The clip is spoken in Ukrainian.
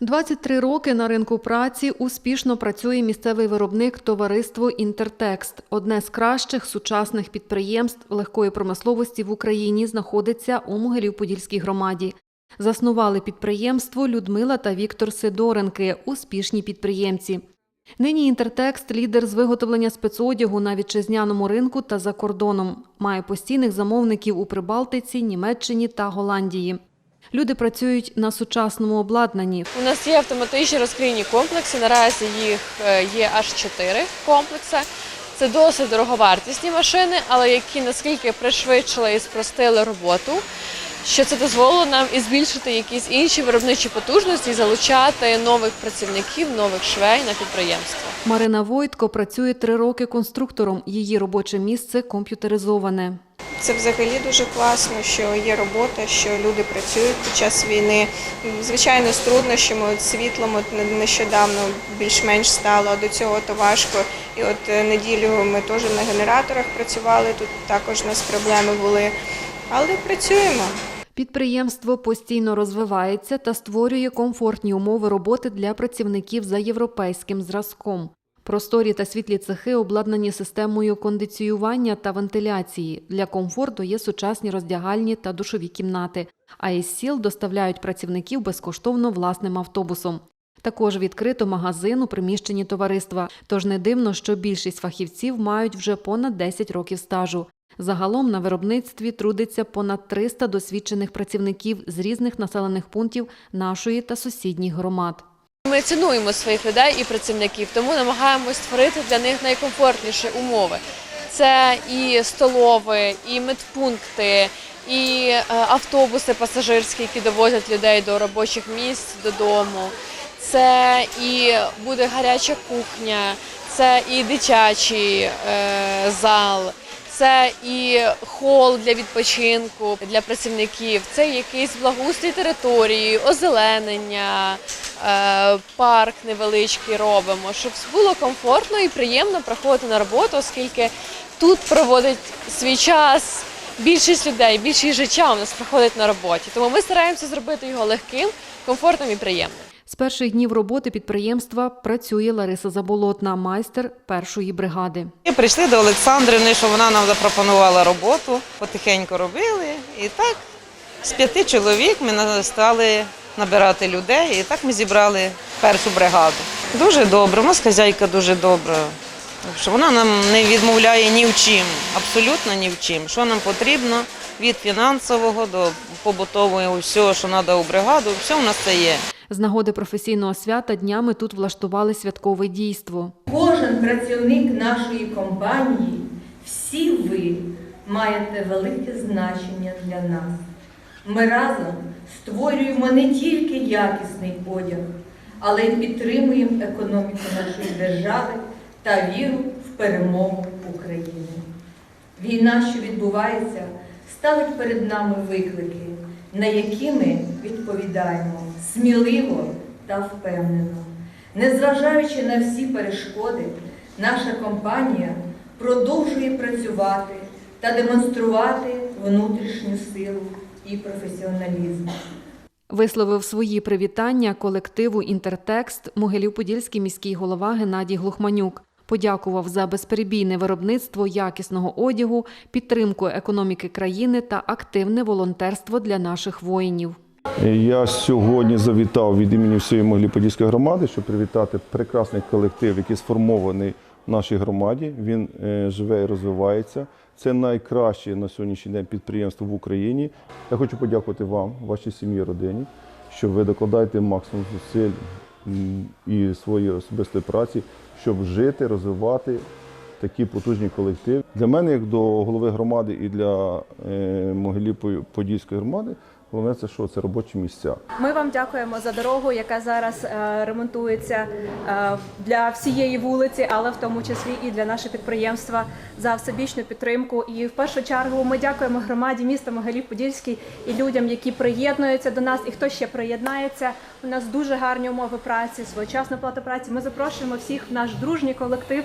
23 роки на ринку праці успішно працює місцевий виробник товариство Інтертекст. Одне з кращих сучасних підприємств легкої промисловості в Україні знаходиться у Могилів-Подільській громаді. Заснували підприємство Людмила та Віктор Сидоренки, успішні підприємці. Нині Інтертекст лідер з виготовлення спецодягу на вітчизняному ринку та за кордоном. Має постійних замовників у Прибалтиці, Німеччині та Голландії. Люди працюють на сучасному обладнанні. У нас є автоматичні розкрійні комплекси. Наразі їх е, є аж чотири комплекси. Це досить дороговартісні машини, але які наскільки пришвидшили і спростили роботу, що це дозволило нам і збільшити якісь інші виробничі потужності, і залучати нових працівників, нових швей на підприємство. Марина Войтко працює три роки конструктором. Її робоче місце комп'ютеризоване. Це взагалі дуже класно, що є робота, що люди працюють під час війни. Звичайно, з труднощами, от світлом от нещодавно більш-менш стало, а до цього то важко. І от е, неділю ми теж на генераторах працювали, тут також у нас проблеми були. Але працюємо. Підприємство постійно розвивається та створює комфортні умови роботи для працівників за європейським зразком. Просторі та світлі цехи обладнані системою кондиціювання та вентиляції. Для комфорту є сучасні роздягальні та душові кімнати. А із сіл доставляють працівників безкоштовно власним автобусом. Також відкрито магазин у приміщенні товариства. Тож не дивно, що більшість фахівців мають вже понад 10 років стажу. Загалом на виробництві трудиться понад 300 досвідчених працівників з різних населених пунктів нашої та сусідніх громад. Ми цінуємо своїх людей і працівників, тому намагаємось створити для них найкомфортніші умови. Це і столови, і медпункти, і е, автобуси пасажирські, які довозять людей до робочих місць додому. Це і буде гаряча кухня, це і дитячий е, зал. Це і хол для відпочинку для працівників, це якийсь благоустрій території, озеленення, парк невеличкий робимо, щоб було комфортно і приємно приходити на роботу, оскільки тут проводить свій час більшість людей, більшість життя у нас проходить на роботі. Тому ми стараємося зробити його легким, комфортним і приємним. З перших днів роботи підприємства працює Лариса Заболотна, майстер першої бригади. І прийшли до Олександрівни, що вона нам запропонувала роботу, потихеньку робили. І так з п'яти чоловік ми стали набирати людей, і так ми зібрали першу бригаду. Дуже добре, у нас хазяйка дуже добра. Що Вона нам не відмовляє ні в чим, абсолютно ні в чим. Що нам потрібно від фінансового до побутового, всього, що треба у бригаду, все у нас це є. З нагоди професійного свята днями тут влаштували святкове дійство. Кожен працівник нашої компанії, всі ви маєте велике значення для нас. Ми разом створюємо не тільки якісний одяг, але й підтримуємо економіку нашої держави та віру в перемогу України. Війна, що відбувається, ставить перед нами виклики, на які ми відповідаємо сміливо та впевнено. Незважаючи на всі перешкоди, наша компанія продовжує працювати та демонструвати внутрішню силу і професіоналізм. Висловив свої привітання колективу Інтертекст Могилів-Подільський міський голова Геннадій Глухманюк. Подякував за безперебійне виробництво якісного одягу, підтримку економіки країни та активне волонтерство для наших воїнів. Я сьогодні завітав від імені всієї Могилі-Подільської громади, щоб привітати прекрасний колектив, який сформований нашій громаді. Він е, живе і розвивається. Це найкраще на сьогоднішній день підприємство в Україні. Я хочу подякувати вам, вашій сім'ї, родині, що ви докладаєте максимум зусиль і своєї особистої праці, щоб жити, розвивати такий потужний колектив. Для мене, як до голови громади і для е, Могилі-Подільської громади, головне це що? Це робочі місця. Ми вам дякуємо за дорогу, яка зараз е, ремонтується е, для всієї вулиці, але в тому числі і для нашого підприємства за всебічну підтримку. І в першу чергу ми дякуємо громаді міста Могилів-Подільський і людям, які приєднуються до нас, і хто ще приєднається. У нас дуже гарні умови праці, своєчасна плата праці. Ми запрошуємо всіх в наш дружній колектив